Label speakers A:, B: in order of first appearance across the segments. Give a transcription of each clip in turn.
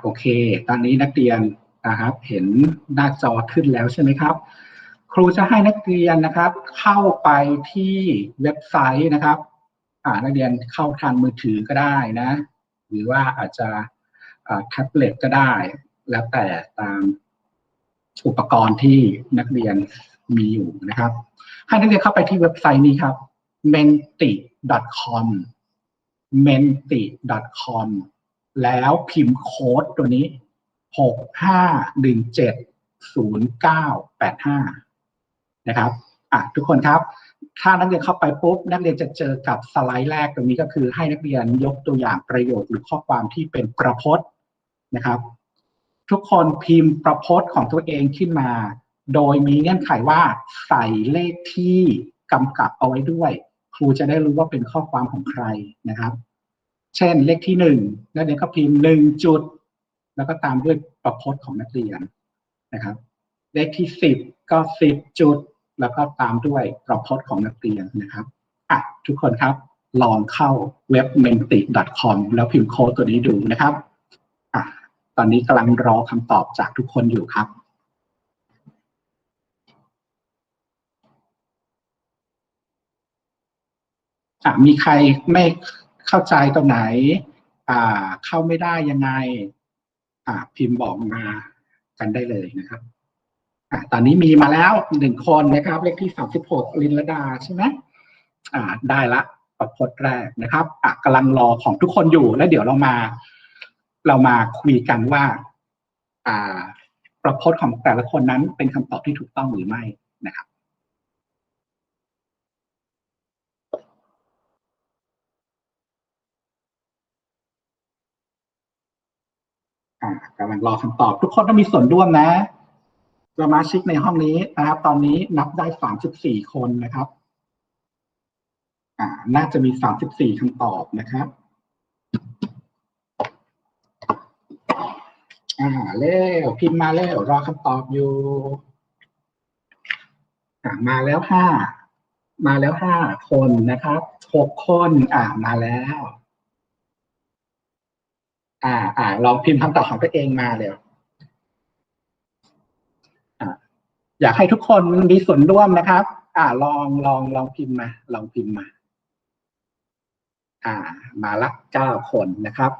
A: โอเค ตอนนี้นักเรียนนะครับ เห็นหน้าจอขึ้นแล้วใช่ไหมครับ ครูจะให้นักเรียนนะครับ เข้าไปที่เว็บไซต์นะครับนักเรียนเข้าทางมือถือก็ได้นะ หรือว่าอาจจะแท็บเล็ตก็ได้ แล้วแต่ตามอุปกรณ์ที่นักเรียนมีอยู่นะครับ ให้นักเรียนเข้าไปที่เว็บไซต์นี้ครับ menti.com menti.com แล้วพิมพ์โค้ดตัวนี้หกห้าหนึ่งเจ็ดศูนย์เก้าแปดห้านะครับอะทุกคนครับ ถ้านักเรียนเข้าไปปุ๊บ นักเรียนจะเจอกับสไลด์แรกตรงนี้ก็คือให้นักเรียนยกตัวอย่างประโยคหรือข้อความที่เป็นประพจน์นะครับ ทุกคนพิมพ์ประพจน์ของตัวเองขึ้นมา โดยมีเงื่อนไขว่าใส่เลขที่กำกับเอาไว้ด้วย ครูจะได้รู้ว่าเป็นข้อความของใครนะครับ เช่นเลขที่หนึ่งนักเรียนก็พิมพ์หนึ่งจุด แล้วก็ตามด้วยประพจน์ของนักเรียนนะครับ เลขที่สิบก็สิบจุด แล้วก็ตามด้วยประพจน์ของนักเรียนนะครับอะทุกคนครับลองเข้าเว็บ menti.com แล้วพิมพ์โค้ดตัวนี้ดูนะครับอะตอนนี้กำลังรอคำตอบจากทุกคนอยู่ครับอะมีใครไม่ เข้าใจตรงไหน อ่า เข้าไม่ได้ยังไง อ่า พิมพ์บอกมากันได้เลยนะครับอ่าตอนนี้มีมาแล้วหนึ่งคนนะครับ เลขที่สามสิบหกลินลดาใช่ไหมอ่า ได้ละประพจน์แรกนะครับอะกำลังรอของทุกคนอยู่แล้วเดี๋ยวเรามา เรามาคุยกันว่า อ่า ประพจน์ของแต่ละคนนั้นเป็นคำตอบที่ถูกต้องหรือไม่นะครับ กำลังรอคำตอบ ทุกคนต้องมีส่วนร่วมนะสมาชิกในห้องนี้นะครับ ตอนนี้นับได้สามสิบสี่คนนะครับ อ่า น่าจะมีสามสิบสี่คำตอบนะครับ อ่าเร็วพิมพ์มาเร็วรอคำตอบอยู่อ่ามาแล้วห้ามาแล้วห้าคนนะครับหกคน อ่ามาแล้ว อ่า อ่า ลองพิมพ์คำตอบของตัวเองมาเร็วอ่าอยากให้ทุกคนมีส่วนร่วมนะครับ อ่า ลองลองลองพิมพ์มา ลองพิมพ์มา อ่า มาละเก้าคนนะครับ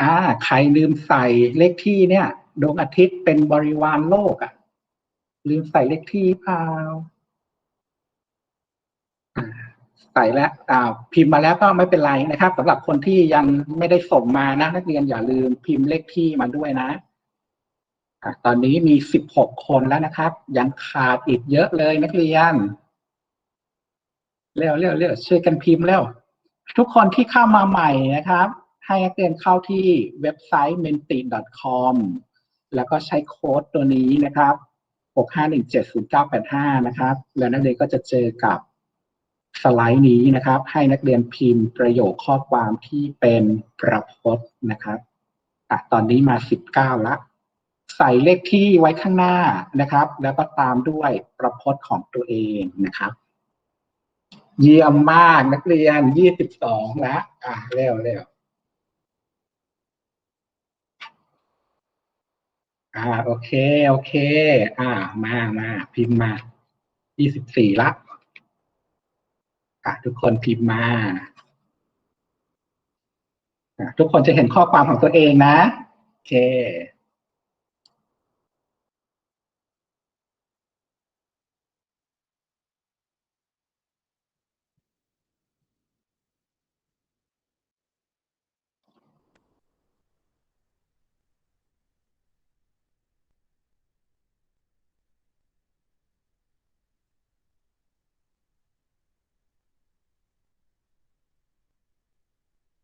A: อ่า ใครลืมใส่เลขที่เนี่ย ดวงอาทิตย์เป็นบริวารโลกอะ่ะ ลืมใส่เลขที่เปล่า ใส่แล้วพิมพ์มาแล้วก็ไม่เป็นไรนะครับสำหรับคนที่ยังไม่ได้ส่งมานะ นักเรียนอย่าลืมพิมพ์เลขที่มาด้วยนะตอนนี้มีสิบหกคนแล้วนะครับ ยังขาดอีกเยอะเลยนักเรียน เร็วเร็วเร็วช่วยกันพิมพ์เร็ว ทุกคนที่เข้ามาใหม่นะครับ ให้นักเรียนเข้าที่เว็บไซต์ menti.com แล้วก็ใช้โค้ดตัวนี้นะครับ 65170985 นะครับ แล้วนักเรียนก็จะเจอกับ สไลด์นี้นะครับ ให้นักเรียนพิมพ์ประโยคข้อความที่เป็นประพจน์นะครับอะตอนนี้มา 19 ละ ใส่เลขที่ไว้ข้างหน้านะครับ แล้วก็ตามด้วยประพจน์ของตัวเองนะครับ เยี่ยมมากนักเรียน 22แล้วอะเร็วเร็วอ่าโอเค โอเค อ่ามามาพิมพ์มา 24 ละอะ ทุกคนพิมพ์มาทุกคนจะเห็นข้อความของตัวเองนะ โอเค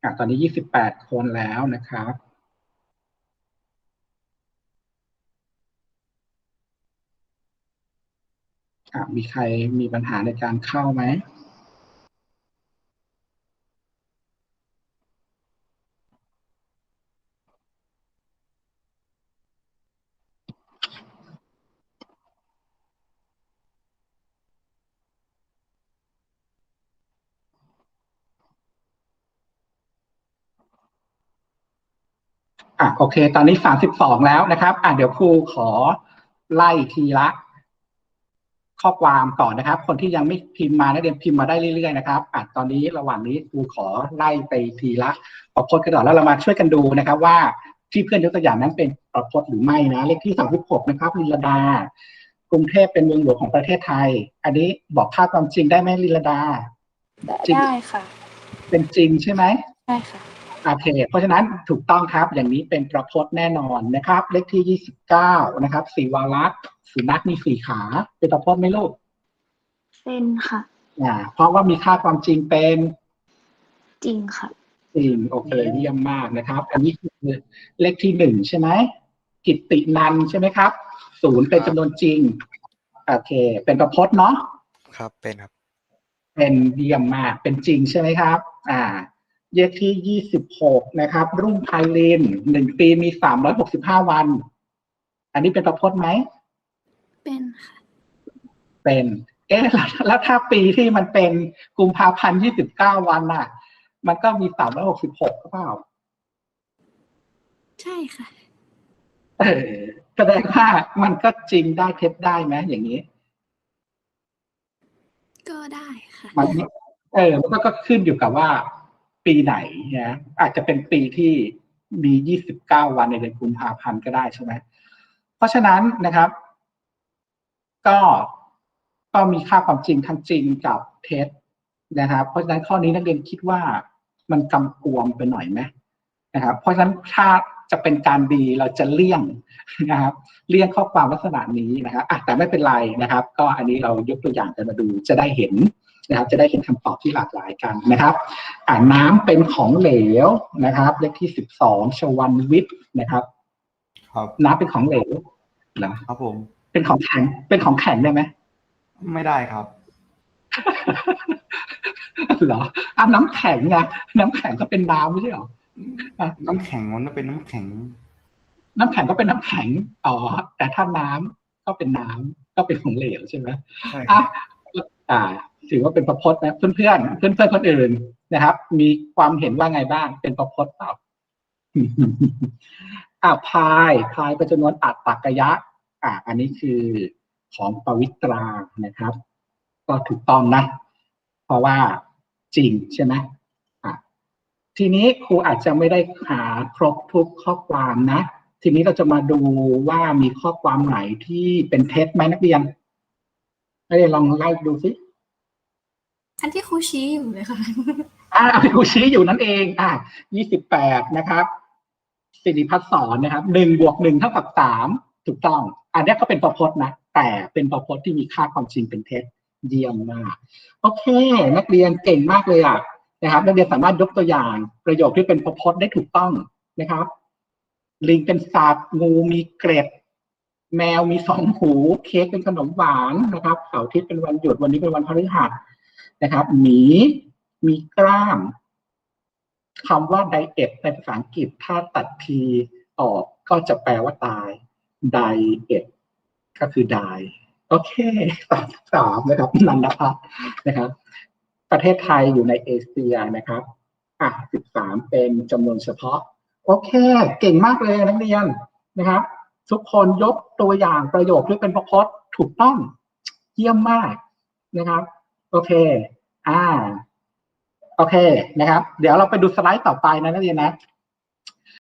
A: อะตอนนี้28คนแล้วนะครับ อะมีใครมีปัญหาในการเข้าไหม โอเค ตอนนี้สามสิบสองแล้วนะครับ อะเดี๋ยวครูขอไล่ทีละ ข้อความก่อนนะครับ คนที่ยังไม่พิมพ์มานักเรียนพิมพ์มาได้เรื่อยๆนะครับอะตอนนี้ระหว่างนี้ครูขอไล่ไปทีละประพจน์กันก่อนแล้วเรามาช่วยกันดูนะครับ ว่าที่เพื่อนยกตัวอย่างนั้นเป็นประพจน์หรือไม่นะ เลขที่สามสิบหกนะครับลิลดากรุงเทพเป็นเมืองหลวงของประเทศไทย อันนี้บอกค่าความจริงได้ไหมลิลดาจริง
B: ได้ค่ะ
A: เป็นจริงใช่ไหม
B: ได้ค่ะ
A: โอเค เพราะฉะนั้นถูกต้องครับ อย่างนี้เป็นประพจน์แน่นอนนะครับ เลขที่ยี่สิบเก้านะครับสีวารักษ์สุนัขมีสี่ขา เป็นประพจน์ไหมลูก
C: เป็นค่ะ
A: อ่าเพราะว่ามีค่าความจริงเป็น
C: จริงค่ะ
A: จริงโอเคเยี่ยมมากนะครับ อันนี้คือเลขที่หนึ่งใช่ไหมกิตตินันใช่ไหมครับศูนย์เป็นจำนวนจริงโอเค เป็นประพจน์เนาะ
D: ครับเป็นครับ
A: เป็นเยี่ยมมากเป็นจริงใช่ไหมครับ อ่า เลขที่ยี่สิบหกนะครับ รุ่งไพลินหนึ่งปีมีสามร้อยหกสิบห้าวัน อันนี้เป็นประพจน์ไหม
C: เป็นค่ะ
A: เป็น เอ๊ะแล้วแล้วถ้าปีที่มันเป็นกุมภาพันธ์ยี่สิบเก้าวันน่ะ มันก็มีสามร้อยหกสิบหกหรือเปล่า
C: ใช่ค่ะ
A: เออแสดงว่ามันก็จริงได้เท็จได้ไหมอย่างนี้
C: ก็ได้ค่ะ
A: มันเออมันก็ก็ขึ้นอยู่กับว่า ปีไหนนะอาจจะเป็นปีที่มียี่สิบเก้าวันในเดือนกุมภาพันธ์ก็ได้ใช่ไหมเพราะฉะนั้นนะครับ ก็ก็มีค่าความจริงทั้งจริงกับเท็จนะครับ เพราะฉะนั้นข้อนี้นักเรียนคิดว่ามันกำกวมไปหน่อยไหมนะครับ เพราะฉะนั้นถ้าจะเป็นการดีเราจะเลี่ยงนะครับ เลี่ยงข้อความลักษณะนี้นะครับอะแต่ไม่เป็นไรนะครับ ก็อันนี้เรายกตัวอย่างกันมาดูจะได้เห็น นะครับ จะได้เห็นคำตอบที่หลากหลายกันนะครับอ่าน้ำเป็นของเหลวนะครับ เลขที่สิบสองชวันวิทย์นะครับ
E: ครับ
A: น้ำเป็นของเหลวเหรอ
E: ครับผม
A: เป็นของแข็งเป็นของแข็งได้ไหม
E: ไม่ได้ครับ
A: เหรออะน้ำแข็งไงน้ำแข็งก็เป็นน้ำไม่ใช่เหรอ
E: น้ำแข็งมันเป็นน้ำแข็ง
A: น้ำแข็งก็เป็นน้ำแข็งอ๋อแต่ถ้าน้ำก็เป็นน้ำก็เป็นของเหลวใช่ไหม
E: ใช่ค
A: อะ
E: รับ
A: อ่า ถือว่าเป็นประพจน์นะเพื่อนเพื่อนเพื่อนเพื่อนคนอื่นนะครับ มีความเห็นว่าไงบ้าง เป็นประพจน์เปล่าอ่าพายพายป็นจำนวนอัตตกยะ อ่า อันนี้คือของปวิตรานะครับ ก็ถูกต้องนะ เพราะว่าจริงใช่ไหมอะทีนี้ครูอาจจะไม่ได้หาครบทุกข้อความนะ ทีนี้เราจะมาดูว่ามีข้อความไหนที่เป็นเท็จไหมนักเรียนนักเรียนลองไล่ดูสิ
C: อันที่ครูชี้อยู่เลยค่ะ
A: อ่าครูชี้อยู่นั่นเอง อ่ายี่สิบแปดนะครับสิริพัฒน์สอนนะครับหนึ่งบวกหนึ่งเท่ากับสามถูกต้อง อันนี้ก็เป็นประพจน์นะ แต่เป็นประพจน์ที่มีค่าความจริงเป็นเท็จเยี่ยมมาก โอเค นักเรียนเก่งมากเลยอะนะครับนักเรียนสามารถยกตัวอย่างประโยคที่เป็นประพจน์ได้ถูกต้องนะครับ ลิงเป็นสัตว์งูมีเกร็ด แมวมีสองหู เค้กเป็นขนมหวานนะครับเสาร์อาทิตย์เป็นวันหยุดวันนี้เป็นวันพฤหัส นะครับ หมี มีกล้ามคำว่าไดเอทในภาษาอังกฤษถ้าตัดทีออกก็จะแปลว่าตายไดเอทก็คือ die โอเคสามสามนะครับนันทพัฒน์นะครับ ประเทศไทยอยู่ในเอเชียนะครับอะสิบสามเป็นจำนวนเฉพาะ โอเค เก่งมากเลยนักเรียนนะครับ ทุกคนยกตัวอย่างประโยคที่เป็นประพจน์ถูกต้องเยี่ยมมากนะครับ โอเค อ่า โอเคนะครับ เดี๋ยวเราไปดูสไลด์ต่อไปนะนักเรียนนะ